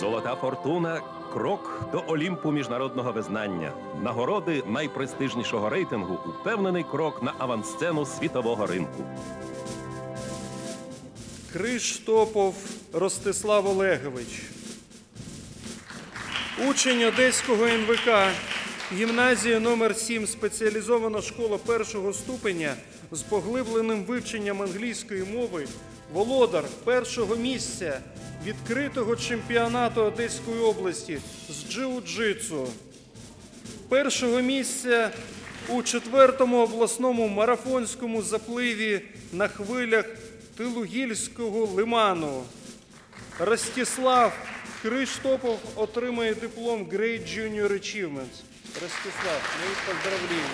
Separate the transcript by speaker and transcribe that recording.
Speaker 1: Золота фортуна крок до Олімпу міжнародного визнання. Нагороди найпрестижнішого рейтингу упевнений крок на авансцену світового ринку.
Speaker 2: Криштопов Ростислав Олегович. Учень Одеського НВК, гімназія номер 7 спеціалізована школа першого ступеня з поглибленим вивченням англійської мови, володар першого місця відкритого чемпіонату Одеської області з джиу-джитсу першого місця у четвертому обласному марафонському запливі на хвилях Тилугільського лиману. Ростислав Криштопов отримає диплом Great Junior Achievements. Ростислав, мої поздравлення.